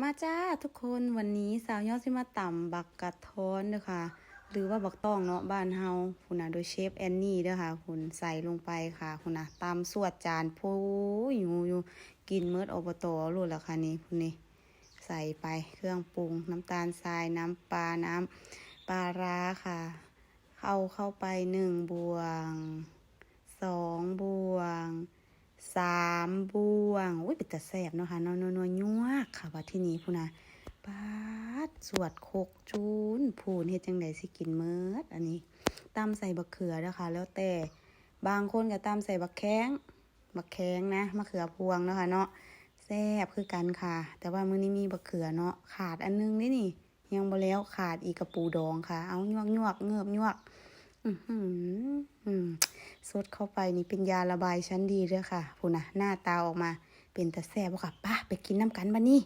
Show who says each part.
Speaker 1: มาจ้าทุกคนวันนี้สาวยอดสิมาต่ำบักกะท้อนเด้อค่ะ หรือว่าบักต้องเนาะบ้านเฮาคุณนะโดยเชฟแอนนี่เด้อค่ะ คุณใส่ลงไปค่ะคุณนะตำสวดจานพูอยู่อยู่กินเมิดอบตรู้แล้วค่ะนี่คุณนี่ใส่ไปเครื่องปรุง น้ำตาลทรายน้ำปลาน้ำปลาร้าค่ะ เข้าเข้าไปหนึ่งบวงสองบวง สามบ่วงอุ้ยเป็นตาแสบเนาะค่ะนอนนวยั่วกค่ะว่าที่นี้พูนะปาดสวดโคกจูนพูนเฮ็ดจังไดสิกินเมิดอันนี้ตำใส่บักเขือนะคะแล้วแต่บางคนก็ตำใส่บักแข้งบักแข้งนะมะเขือพวงเนาะค่ะเนาะแซ่บคือกันค่ะ แต่ว่ามื้อนี้มีบักเขือเนาะขาดอันนึงนี่นี่ ยังบ่แล้วขาดอีกกระปูดองค่ะ เอายวกยวกเงือบยวกอือหืออืม สดเข้าไปนี่เป็นยาระบายชั้นดีเลยค่ะพูนะหน้าตาออกมาเป็นตะแซ่บค่ะป้าไปกินน้ำกันบ้านี่